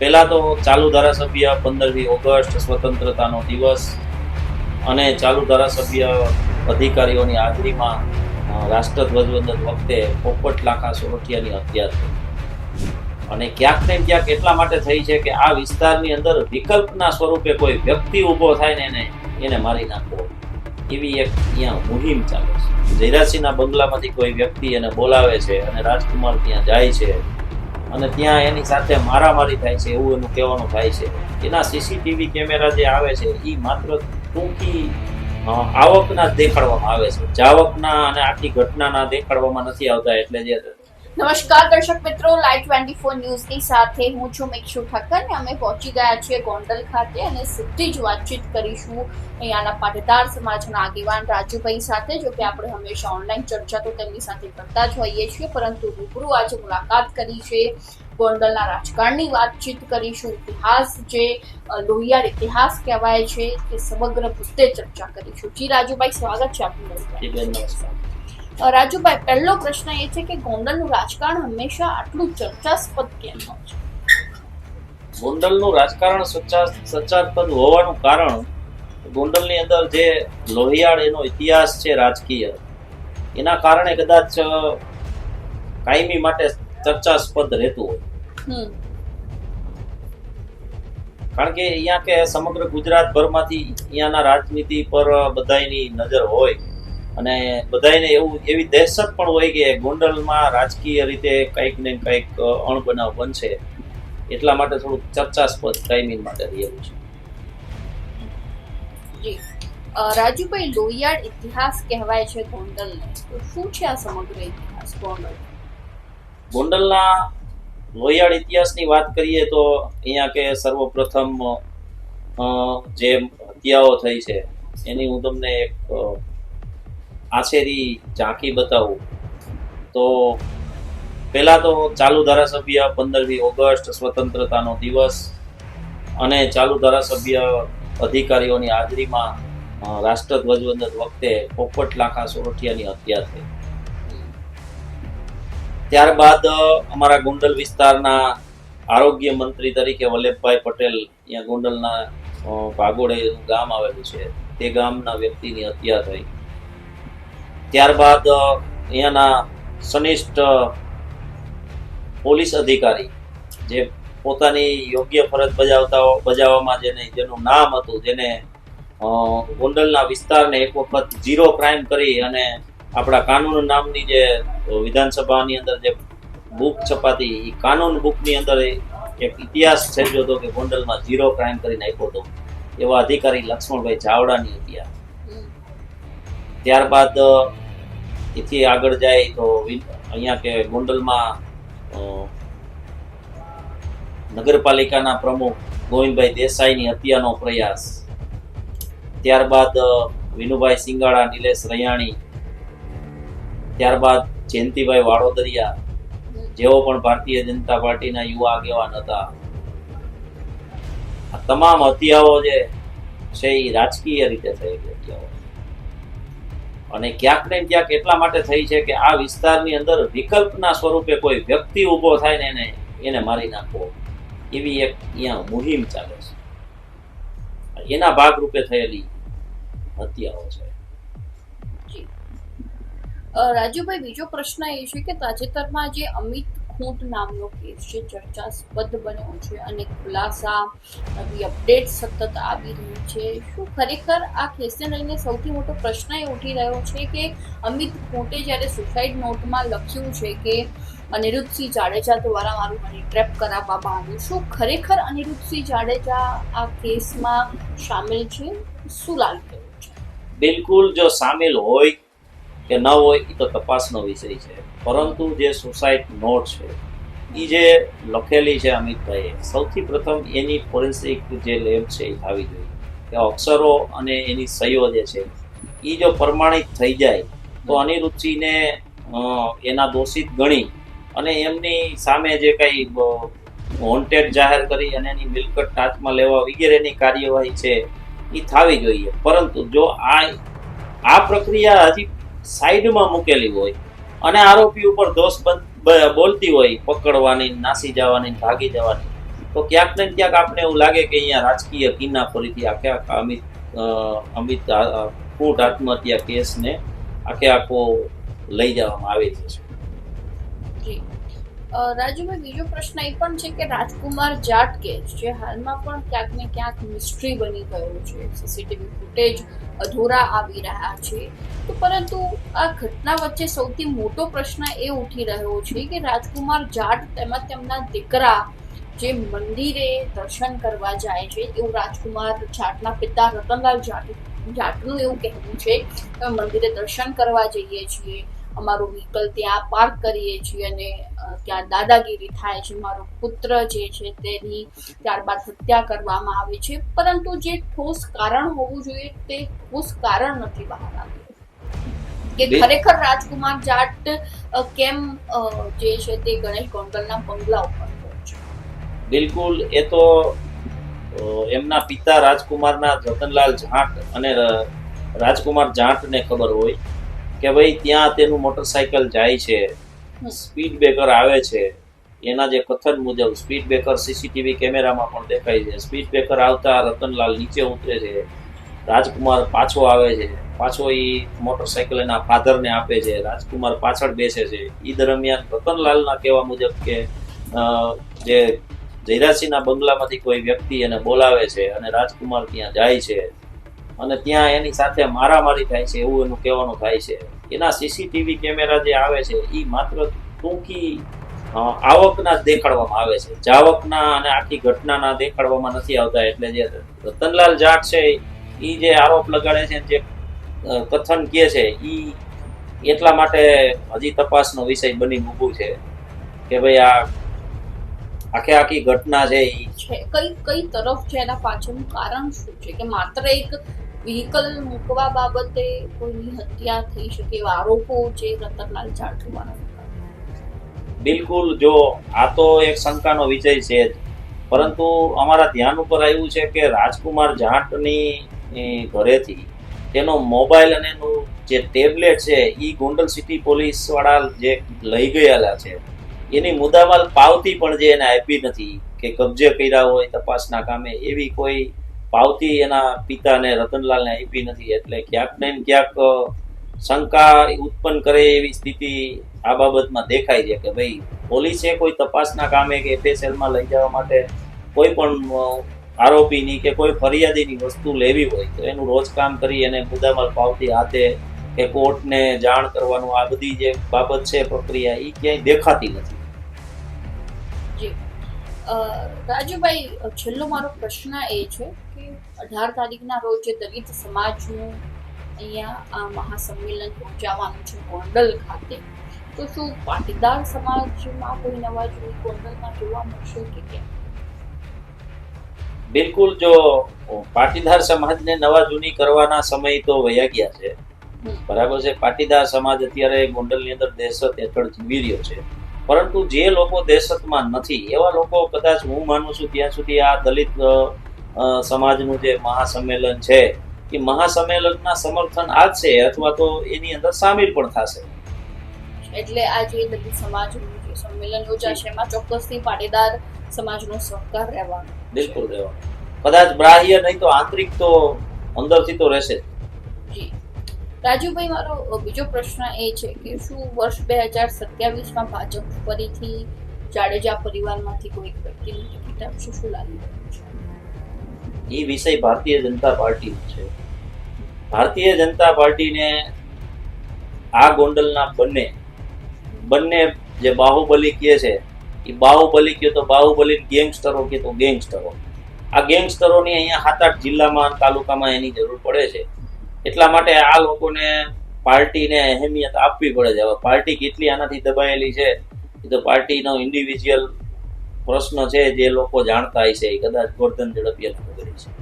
પહેલા તો ચાલુ ધારાસભ્ય પંદરમી ઓગસ્ટ સ્વતંત્રતાનો દિવસ અને ચાલુ ધારાસભ્ય અધિકારીઓની હાજરીમાં રાષ્ટ્રધ્વજવંદન વખતે પોપટ લાખા સોરઠિયાની હત્યા થઈ. અને ક્યાંક ને ક્યાંક એટલા માટે થઈ છે કે આ વિસ્તારની અંદર વિકલ્પના સ્વરૂપે કોઈ વ્યક્તિ ઊભો થાય ને એને એને મારી નાખવો એવી એક અહીંયા મુહિમ ચાલે છે. જયરાજસિંહના બંગલામાંથી કોઈ વ્યક્તિ એને બોલાવે છે અને રાજકુમાર ત્યાં જાય છે. અને ત્યાં એની સાથે મારામારી થાય છે એવું એનું કહેવાનું થાય છે. એના સીસીટીવી કેમેરા જે આવે છે એ માત્ર ટૂંકી આવકના જ દેખાડવામાં આવે છે. જાવકના અને આખી ઘટનાના દેખાડવામાં નથી આવતા એટલે જે નમસ્કાર, દર્શક મિત્રો, લાઈવ ટ્વેન્ટી ફોર ન્યૂઝની સાથે હું છું મિક્ષુ ઠક્કર ને અમે પહોંચી ગયા છીએ ગોંડલ ખાતે અને સીધી જ વાતચીત કરીશું અહીંયાના પાટીદાર સમાજના આગેવાન રાજુભાઈ સાથે, જો કે આપણે હંમેશા ઓનલાઈન ચર્ચા તો તેમની સાથે કરતા જ હોઈએ છીએ, પરંતુ રૂબરૂ આજે મુલાકાત કરી છે ગોંડલના રાજકારણની વાતચીત કરીશું. ઇતિહાસ જે લોહિયાર ઇતિહાસ કહેવાય છે, તે સમગ્ર મુદ્દે ચર્ચા કરીશું. જી, રાજુભાઈ, સ્વાગત છે આપનું. નમસ્કાર. રાજુભાઈ પહેલો પ્રશ્ન એ છે કે ગોંડલનું રાજકારણ હંમેશા આટલું ચર્ચાસ્પદ કેમ હોય છે? ગોંડલનું રાજકારણ ચર્ચાસ્પદ હોવાનું કારણ ગોંડલની અંદર જે લોહિયાળ એનો ઇતિહાસ છે રાજકીય એના કારણે કદાચ કાયમી માટે ચર્ચાસ્પદ રહેતું હોય. કારણ કે અહીંયા કે સમગ્ર ગુજરાતભરમાંથી અહીંયાના રાજનીતિ પર બધાયની નજર હોય. અને બધાને એવું એવી દહેશત પણ હોય કે ગોંડલમાં રાજકીય રીતે કંઈક ને કંઈક અણબનાવ બનશે. એટલા માટે થોડુંક ચર્ચાસ્પદ ટાઈમિંગ માટે રહેલું છે. રાજુભાઈ લોહિયાળ ઇતિહાસ કહેવાય છે ગોંડલને. તો શું છે આ સમગ્ર ઇતિહાસ ગોંડલ? ગોંડલના લોહિયાળ ઇતિહાસની વાત કરીએ તો અહીંયા કે સર્વપ્રથમ જે હત્યાઓ થઈ છે એની હું તમને એક અ, આછેરી ઝાંખી બતાવું. તો પહેલા તો ચાલુ ધારાસભ્ય પંદરમી ઓગસ્ટ સ્વતંત્રતાનો દિવસ અને ચાલુ ધારાસભ્ય અધિકારીઓની હાજરીમાં રાષ્ટ્રધ્વજવંદન વખતે પોપટ લાખા સોરઠિયાની હત્યા થઈ. ત્યારબાદ અમારા ગોંડલ વિસ્તારના આરોગ્ય મંત્રી તરીકે વલ્લભભાઈ પટેલ અહીંયા ગોંડલના ભાગોળે ગામ આવેલું છે. તે ગામના વ્યક્તિની હત્યા થઈ. ત્યારબાદ અહીંયાના સનિષ્ઠ પોલીસ અધિકારી જે પોતાની યોગ્ય ફરજ બજાવતા બજાવવામાં જેને, જેનું નામ હતું, જેને ગોંડલના વિસ્તારને એક વખત ઝીરો ક્રાઇમ કરી અને આપણા કાનૂન નામની જે વિધાનસભાની અંદર જે બુક છપાતી એ કાનૂન બુકની અંદર એક ઇતિહાસ સર્જ્યો હતો કે ગોંડલમાં ઝીરો ક્રાઇમ કરી નાખ્યો હતો એવા અધિકારી લક્ષ્મણભાઈ ચાવડાની હત્યા. ત્યારબાદ એથી આગળ જાય તો અહીંયા કે ગોંડલમાં નગરપાલિકાના પ્રમુખ ગોવિંદભાઈ દેસાઈની હત્યાનો પ્રયાસ. ત્યારબાદ વિનુભાઈ સિંગાળા નિલેશ રૈયાણી. ત્યારબાદ, જયંતિભાઈ વાડોદરિયા, જેઓ પણ ભારતીય જનતા પાર્ટીના યુવા આગેવાન હતા. આ તમામ હત્યાઓ જે છે, એ રાજકીય રીતે થયેલી હત્યાઓ અને ક્યાંક ને ક્યાંક એટલા માટે થઈ છે કે આ વિસ્તારની અંદર વિકલ્પના સ્વરૂપે કોઈ વ્યક્તિ ઊભો થાય ને એને એને મારી નાખવો. એવી એક અહીંયા મુહિમ ચાલે છે. એના ભાગરૂપે થયેલી હત્યાઓ છે. રાજુભાઈ, બીજો પ્રશ્ન એ છે કે તાજેતરમાં જે અમિત ખૂંટ નામનો કેસ છે, ચર્ચાસ્પદ બન્યો છે અને ખુલાસા નવી અપડેટ સતત આવી રહી છે. શું ખરેખર આ કેસને લઈને સૌથી મોટો પ્રશ્ન એ ઉઠી રહ્યો છે કે અમિત કોટે જ્યારે સુસાઇડ નોટમાં લખ્યું છે કે અનિરુદ્ધસિંહ જાડેજા દ્વારા મારું મની ટ્રેપ કરાવવામાં આવ્યું, શું ખરેખર અનિરુદ્ધસિંહ જાડેજા આ કેસમાં સામેલ છે? શું લાગી રહ્યું છે? બિલકુલ જો સામેલ હોય કે ન હોય એ તો તપાસનો વિષય છે. પરંતુ જે સુસાઇડ નોટ છે એ જે લખેલી છે અમિતભાઈએ, સૌથી પ્રથમ એની ફોરેન્સિક જે લેબ છે એ થવી જોઈએ. કે અક્ષરો અને એની સહીઓ જે છે એ જો પ્રમાણિત થઈ જાય, તો અનિરુચિને એના દોષિત ગણી અને એમની સામે જે કંઈ વોન્ટેડ જાહેર કરી અને એની મિલકત ટાચમાં લેવા વગેરેની કાર્યવાહી છે એ થવી જોઈએ. પરંતુ જો આ આ પ્રક્રિયા હજી સાઈડમાં મૂકેલી હોય અને આરોપી ઉપર દોષ બોલતી હોય, પકડવાની, નાસી જવાની, ભાગી જવાની. તો ક્યાંક ને ક્યાંક આપણે એવું લાગે કે અહીંયા રાજકીય કિન્નાફરીથી આખે આખા અમિત અમિત ફૂટ આત્મહત્યા કેસને આખે આખો લઈ જવામાં આવે છે. રાજુભાઈ, બીજો પ્રશ્ન એ પણ છે કે રાજકુમાર જાટ કેસ જે હાલમાં પણ ક્યાંક ને ક્યાંક મિસ્ટ્રી બની ગયો છે. સીસીટીવી ફૂટેજ અધૂરા આવી રહ્યા છે. તો પરંતુ આ ઘટના વચ્ચે સૌથી મોટો પ્રશ્ન એ ઉઠી રહ્યો છે કે રાજકુમાર જાટ તેમજ તેમના દીકરા જે મંદિરે દર્શન કરવા જાય છે, એવું રાજકુમાર જાટના પિતા રતનલાલ જાટ, જાટનું એવું કહેવું છે મંદિરે દર્શન કરવા જઈએ છીએ, અમારું વ્હીકલ ત્યાં પાર્ક કરીએ છીએ અને ત્યાં દાદાગીરી થાય છે મારો પુત્ર જે છે તેની ત્યારબાદ હત્યા કરવામાં આવે છે. પરંતુ જે ઠોસ કારણ હોવું જોઈએ તે ઠોસ કારણ નથી બહાર આવ્યું. કે ખરેખર રાજકુમાર જાટ કેમ જે છે તે ગણેશ ગોંડલના બંગલા ઉપર છે? બિલકુલ એ તો એમના પિતા રાજકુમારના રતનલાલ જાટ અને રાજકુમાર જાટને ખબર હોય કે ભાઈ ત્યાં તેનું મોટરસાયકલ જાય છે. સ્પીડ બ્રેકર આવે છે, એના જે કથન મુજબ સ્પીડ બ્રેકર સીસીટીવી કેમેરામાં પણ દેખાય છે. સ્પીડ બ્રેકર આવતા રતનલાલ નીચે ઉતરે છે, રાજકુમાર પાછો આવે છે, પાછો એ મોટરસાયકલ એના ફાધરને આપે છે, રાજકુમાર પાછળ બેસે છે. એ દરમિયાન રતનલાલના કહેવા મુજબ કે જે જયરાજસિંહના બંગલામાંથી કોઈ વ્યક્તિ એને બોલાવે છે અને રાજકુમાર ત્યાં જાય છે. અને ત્યાં એની સાથે મારામારી થાય છે, એવું એનું કહેવાનું થાય છે. એના સીસીટીવી કેમેરા જે આવે છે એ માત્ર ટૂંકી આવકના દેખાડવામાં આવે છે. જાવકના અને આખી ઘટનાના દેખાડવામાં નથી આવતા, એટલે જે રતનલાલ જાટ છે એ જે આરોપ લગાડે છે, જે કથન કહે છે એ એટલા માટે હજી તપાસનો વિષય બની મૂકું છે કે ભાઈ આ આખે આખી ઘટના છે. કઈ કઈ તરફ છે એના પાછળનું કારણ શું છે? કે માત્ર એક વ્હીકલ મૂકવા બાબતે કોઈની હત્યા થઈ શકે એવા આરોપો જે રતનલાલ જાટ બિલકુલ, જો આ તો એક શંકાનો વિષય છે જ. પરંતુ અમારા ધ્યાન ઉપર આવ્યું છે કે રાજકુમાર જાટની ઘરેથી તેનો મોબાઈલ અને એનું જે ટેબ્લેટ છે, એ ગોંડલ સિટી પોલીસવાળા જે લઈ ગયેલા છે, એની મુદ્દામાલ પાવતી પણ જે એને આપી નથી કે કબજે કર્યા હોય તપાસના કામે એવી કોઈ પાવતી એના પિતાને રતનલાલને આપી નથી. એટલે ક્યાંક ને ક્યાંક શંકા ઉત્પન્ન કરે એવી સ્થિતિ આ બાબતમાં દેખાય છે કે ભાઈ, પોલીસે કોઈ તપાસના કામે કે એફએસએલમાં લઈ જવા માટે કોઈ પણ આરોપીની કે કોઈ ફરિયાદીની વસ્તુ લેવી હોય તો એનું રોજ કામ કરી અને મુદ્દામાલ પાવતી હાથે કે કોર્ટને જાણ કરવાનું આ બધી જે બાબત છે, પ્રક્રિયા એ ક્યાંય દેખાતી નથી. રાજુભાઈ છેલ્લો મારો પ્રશ્ન એ છે કે અઢાર તારીખના રોજ જે દલિત સમાજનું અહીંયા આ મહાસંમેલન યોજાવાનું છે ગોંડલ ખાતે તો શું પાટીદાર સમાજમાં કોઈ નવા જૂની ગોંડલમાં જોવા મળશે કે કેમ? બિલકુલ જો પાટીદાર સમાજને નવા જૂની કરવાના સમય તો વયા ગયા છે. બરાબર છે પાટીદાર સમાજ અત્યારે ગોંડલની અંદર દહેશત હેઠળ જીવી રહ્યો છે. પરંતુ જે લોકો દેશતમાં નથી એવા લોકો કદાચ હું માનું છું ત્યાં સુધી આ દલિત સમાજનું જે મહાસંમેલન છે એ મહાસંમેલનના સમર્થન આપશે અથવા તો એની અંદર સામેલ પણ થશે. એટલે આ જે દલિત સમાજનું જે સંમેલન યોજાશે એમાં ચોક્કસથી પાટીદાર સમાજનો સહકાર રહેવાનો બિલકુલ રહેવાનો. કદાચ બાહ્ય નહીં તો આંતરિક તો અંદરથી તો રહેશે. જી. રાજુભાઈ, મારો બીજો પ્રશ્ન એ છે કે શું વર્ષ બે હજાર સત્યાવીસમાં ભાજપ ફરીથી જાડેજા પરિવારમાંથી કોઈ વ્યક્તિને ટિકિટ આપશે? શું લાગી? રહ્યું છે એ વિષય ભારતીય જનતા પાર્ટીનો છે. ભારતીય જનતા પાર્ટીને આ ગોંડલના બંને બંને જે બાહુબલી કહે છે, એ બાહુબલી કહે તો બાહુબલી ગેંગસ્ટરો કહે તો ગેંગસ્ટરો. આ ગેંગસ્ટરોની અહીંયા સાત આઠ જિલ્લામાં તાલુકામાં એની જરૂર પડે છે. એટલા માટે આ લોકોને પાર્ટીને અહેમિયત આપવી પડે છે. હવે પાર્ટી કેટલી આનાથી દબાયેલી છે? એ તો પાર્ટીનો ઇન્ડિવિજ્યુઅલ પ્રશ્ન છે જે લોકો જાણતા હશે. એ કદાચ ગોરધન ઝડપિયાને ખબર છે.